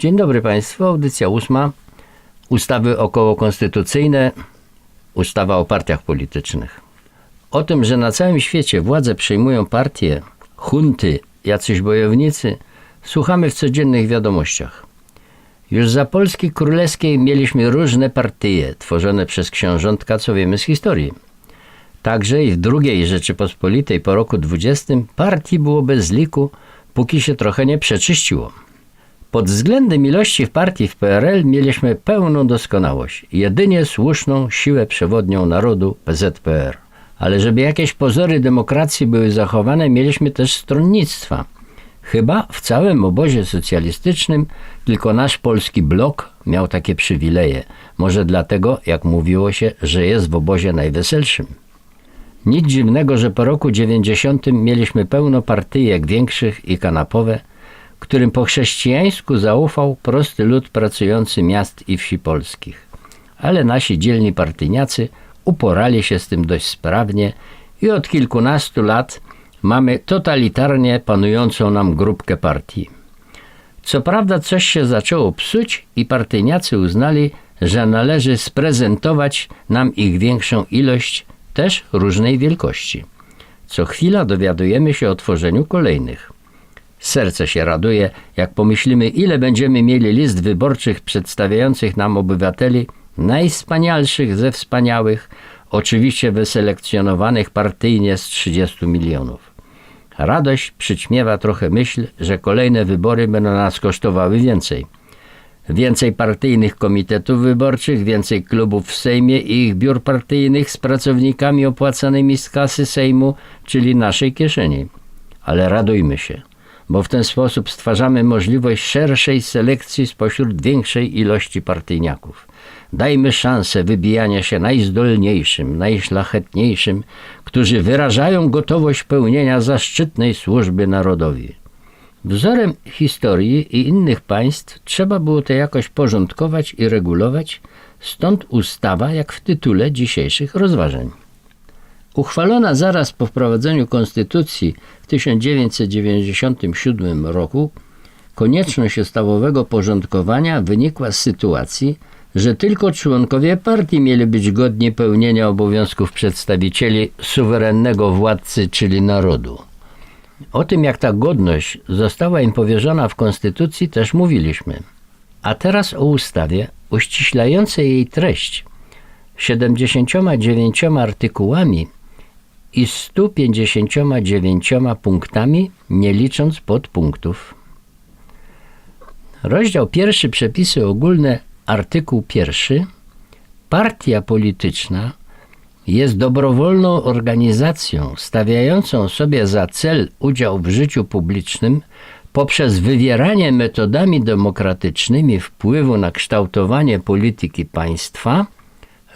Dzień dobry Państwu, audycja ósma. Ustawy okołokonstytucyjne, ustawa o partiach politycznych. O tym, że na całym świecie władze przejmują partie, hunty, jacyś bojownicy, słuchamy w codziennych wiadomościach. Już za Polski Królewskiej mieliśmy różne partie tworzone przez książątka, co wiemy z historii. Także i w II Rzeczypospolitej po roku 20 partii było bez liku, póki się trochę nie przeczyściło. Pod względem ilości w partii w PRL mieliśmy pełną doskonałość, jedynie słuszną siłę przewodnią narodu PZPR. Ale żeby jakieś pozory demokracji były zachowane, mieliśmy też stronnictwa. Chyba w całym obozie socjalistycznym tylko nasz polski blok miał takie przywileje. Może dlatego, jak mówiło się, że jest w obozie najweselszym. Nic dziwnego, że po roku 90 mieliśmy pełno partyjek większych i kanapowe, którym po chrześcijańsku zaufał prosty lud pracujący miast i wsi polskich. Ale nasi dzielni partyjniacy uporali się z tym dość sprawnie i od kilkunastu lat mamy totalitarnie panującą nam grupkę partii. Co prawda coś się zaczęło psuć i partyjniacy uznali, że należy sprezentować nam ich większą ilość, też różnej wielkości. Co chwila dowiadujemy się o tworzeniu kolejnych. Serce się raduje, jak pomyślimy, ile będziemy mieli list wyborczych przedstawiających nam obywateli najwspanialszych ze wspaniałych, oczywiście wyselekcjonowanych partyjnie z 30 milionów. Radość przyćmiewa trochę myśl, że kolejne wybory będą nas kosztowały więcej. Więcej partyjnych komitetów wyborczych, więcej klubów w Sejmie i ich biur partyjnych z pracownikami opłacanymi z kasy Sejmu, czyli naszej kieszeni. Ale radujmy się bo w ten sposób stwarzamy możliwość szerszej selekcji spośród większej ilości partyjniaków. Dajmy szansę wybijania się najzdolniejszym, najszlachetniejszym, którzy wyrażają gotowość pełnienia zaszczytnej służby narodowi. Wzorem historii i innych państw trzeba było to jakoś porządkować i regulować, stąd ustawa jak w tytule dzisiejszych rozważań. Uchwalona zaraz po wprowadzeniu konstytucji w 1997 roku, konieczność ustawowego porządkowania wynikła z sytuacji, że tylko członkowie partii mieli być godni pełnienia obowiązków przedstawicieli suwerennego władcy, czyli narodu. O tym, jak ta godność została im powierzona w Konstytucji, też mówiliśmy. A teraz o ustawie uściślającej jej treść 79 artykułami i 159 punktami, nie licząc podpunktów. Rozdział pierwszy Przepisy ogólne, artykuł pierwszy. Partia polityczna jest dobrowolną organizacją stawiającą sobie za cel udział w życiu publicznym poprzez wywieranie metodami demokratycznymi wpływu na kształtowanie polityki państwa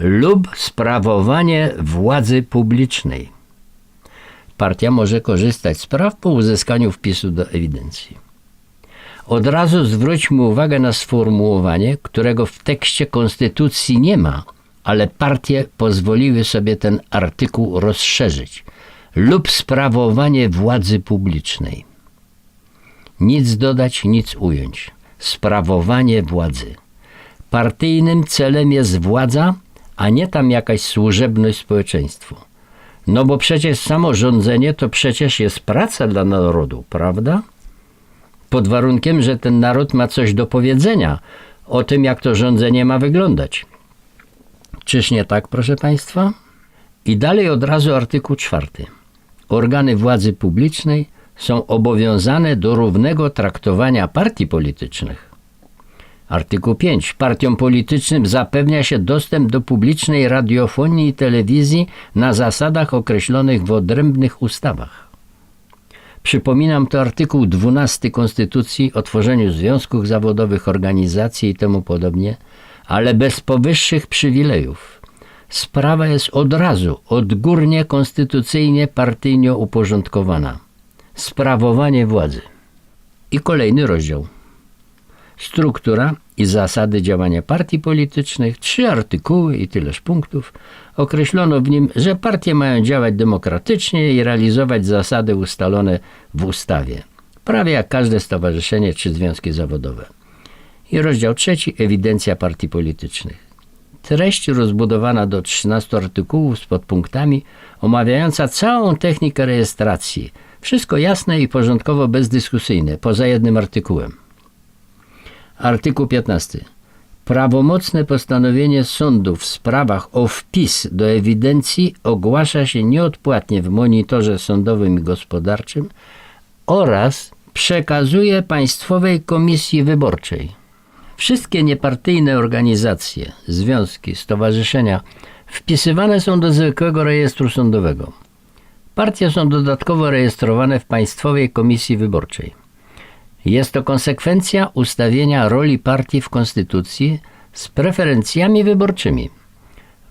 lub sprawowanie władzy publicznej partia może korzystać z praw po uzyskaniu wpisu do ewidencji. Od razu zwróćmy uwagę na sformułowanie, którego w tekście konstytucji nie ma, ale partie pozwoliły sobie ten artykuł rozszerzyć lub sprawowanie władzy publicznej. Nic dodać, nic ująć. Sprawowanie władzy. Partyjnym celem jest władza, a nie tam jakaś służebność społeczeństwu. No bo przecież samo rządzenie to przecież jest praca dla narodu, prawda? Pod warunkiem, że ten naród ma coś do powiedzenia o tym, jak to rządzenie ma wyglądać. Czyż nie tak, proszę Państwa? I dalej od razu artykuł czwarty. Organy władzy publicznej są obowiązane do równego traktowania partii politycznych Artykuł 5. Partiom politycznym zapewnia się dostęp do publicznej radiofonii i telewizji na zasadach określonych w odrębnych ustawach. Przypominam to artykuł 12 Konstytucji o tworzeniu związków zawodowych, organizacji i temu podobnie, ale bez powyższych przywilejów. Sprawa jest od razu, odgórnie, konstytucyjnie, partyjnie uporządkowana. Sprawowanie władzy. I kolejny rozdział struktura i zasady działania partii politycznych, trzy artykuły i tyleż punktów. Określono w nim, że partie mają działać demokratycznie i realizować zasady ustalone w ustawie, prawie jak każde stowarzyszenie czy związki zawodowe. I rozdział trzeci ewidencja partii politycznych. Treść rozbudowana do 13 artykułów z podpunktami, omawiająca całą technikę rejestracji. Wszystko jasne i porządkowo bezdyskusyjne, poza jednym artykułem. Artykuł 15. Prawomocne postanowienie sądu w sprawach o wpis do ewidencji ogłasza się nieodpłatnie w monitorze sądowym i gospodarczym oraz przekazuje Państwowej Komisji Wyborczej. Wszystkie niepartyjne organizacje, związki, stowarzyszenia wpisywane są do zwykłego rejestru sądowego. Partie są dodatkowo rejestrowane w Państwowej Komisji Wyborczej. Jest to konsekwencja ustawienia roli partii w Konstytucji z preferencjami wyborczymi.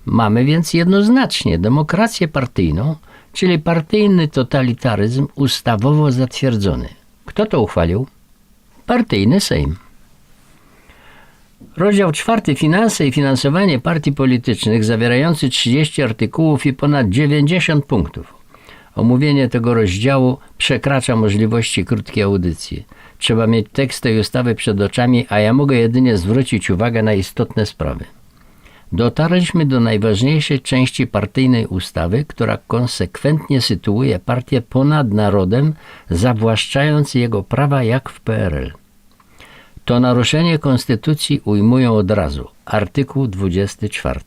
Mamy więc jednoznacznie demokrację partyjną, czyli partyjny totalitaryzm ustawowo zatwierdzony. Kto to uchwalił? Partyjny Sejm. Rozdział czwarty Finanse i finansowanie partii politycznych zawierający 30 artykułów i ponad 90 punktów. Omówienie tego rozdziału przekracza możliwości krótkiej audycji. Trzeba mieć tekst tej ustawy przed oczami, a ja mogę jedynie zwrócić uwagę na istotne sprawy. Dotarliśmy do najważniejszej części partyjnej ustawy, która konsekwentnie sytuuje partię ponad narodem, zawłaszczając jego prawa jak w PRL. To naruszenie konstytucji ujmują od razu. Artykuł 24.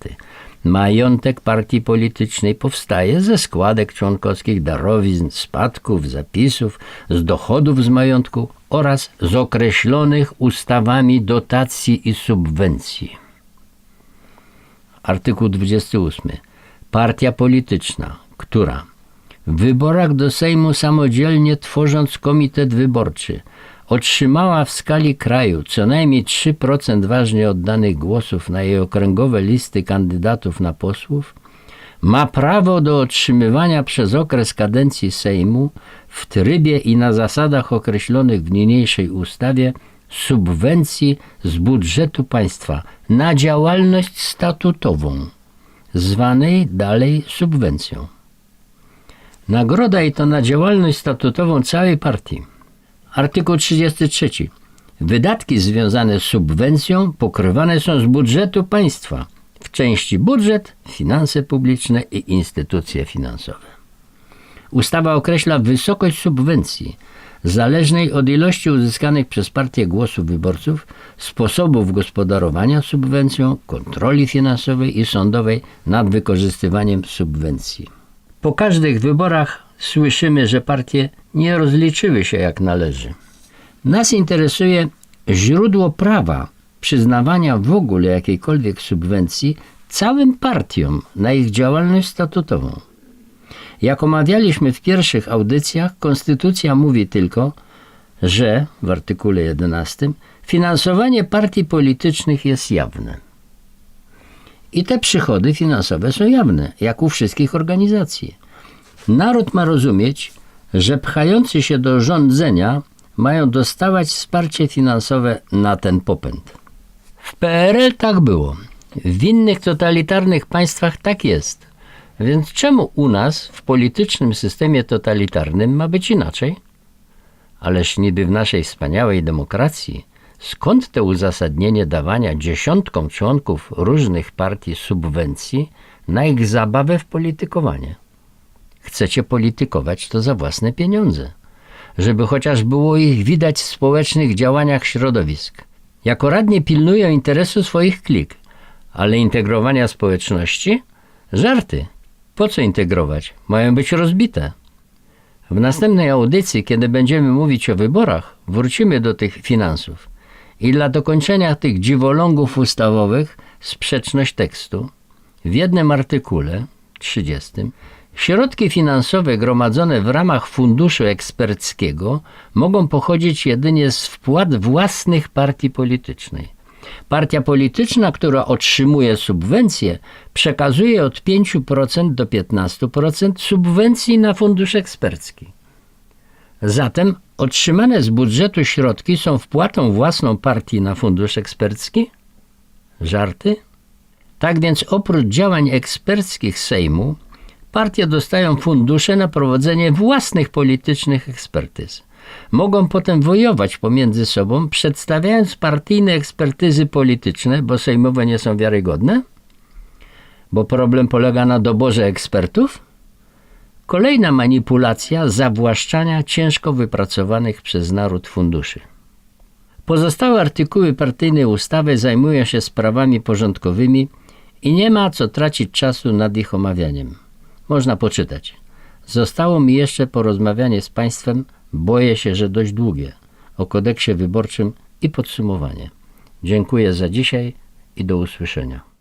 Majątek partii politycznej powstaje ze składek członkowskich, darowizn, spadków, zapisów, z dochodów z majątku oraz z określonych ustawami dotacji i subwencji. Artykuł 28. Partia polityczna, która w wyborach do Sejmu samodzielnie tworząc komitet wyborczy otrzymała w skali kraju co najmniej 3% ważnie oddanych głosów na jej okręgowe listy kandydatów na posłów, ma prawo do otrzymywania przez okres kadencji Sejmu w trybie i na zasadach określonych w niniejszej ustawie subwencji z budżetu państwa na działalność statutową, zwanej dalej subwencją. Nagroda i to na działalność statutową całej partii. Artykuł 33. Wydatki związane z subwencją pokrywane są z budżetu państwa w części budżet, finanse publiczne i instytucje finansowe. Ustawa określa wysokość subwencji zależnej od ilości uzyskanych przez partię głosów wyborców, sposobów gospodarowania subwencją, kontroli finansowej i sądowej nad wykorzystywaniem subwencji. Po każdych wyborach słyszymy, że partie nie rozliczyły się jak należy. Nas interesuje źródło prawa przyznawania w ogóle jakiejkolwiek subwencji całym partiom na ich działalność statutową. Jak omawialiśmy w pierwszych audycjach, Konstytucja mówi tylko, że w artykule 11 finansowanie partii politycznych jest jawne. I te przychody finansowe są jawne, jak u wszystkich organizacji. Naród ma rozumieć, że pchający się do rządzenia mają dostawać wsparcie finansowe na ten popęd. W PRL tak było. W innych totalitarnych państwach tak jest. Więc czemu u nas w politycznym systemie totalitarnym ma być inaczej? Ależ niby w naszej wspaniałej demokracji, skąd to uzasadnienie dawania dziesiątkom członków różnych partii subwencji na ich zabawę w politykowanie? Chcecie politykować to za własne pieniądze, żeby chociaż było ich widać w społecznych działaniach środowisk. Jako radnie pilnują interesu swoich klik, ale integrowania społeczności? Żarty. Po co integrować? Mają być rozbite. W następnej audycji, kiedy będziemy mówić o wyborach, wrócimy do tych finansów. I dla dokończenia tych dziwolągów ustawowych sprzeczność tekstu w jednym artykule 30 Środki finansowe gromadzone w ramach funduszu eksperckiego mogą pochodzić jedynie z wpłat własnych partii politycznej. Partia polityczna, która otrzymuje subwencję, przekazuje od 5% do 15% subwencji na fundusz ekspercki. Zatem otrzymane z budżetu środki są wpłatą własną partii na fundusz ekspercki? Żarty? Tak więc oprócz działań eksperckich Sejmu, partie dostają fundusze na prowadzenie własnych politycznych ekspertyz. mogą potem wojować pomiędzy sobą, przedstawiając partyjne ekspertyzy polityczne, bo sejmowe nie są wiarygodne? Bo problem polega na doborze ekspertów? Kolejna manipulacja zawłaszczania ciężko wypracowanych przez naród funduszy. Pozostałe artykuły partyjnej ustawy zajmują się sprawami porządkowymi i nie ma co tracić czasu nad ich omawianiem. Można poczytać. Zostało mi jeszcze porozmawianie z Państwem, boję się, że dość długie, o kodeksie wyborczym i podsumowanie. Dziękuję za dzisiaj i do usłyszenia.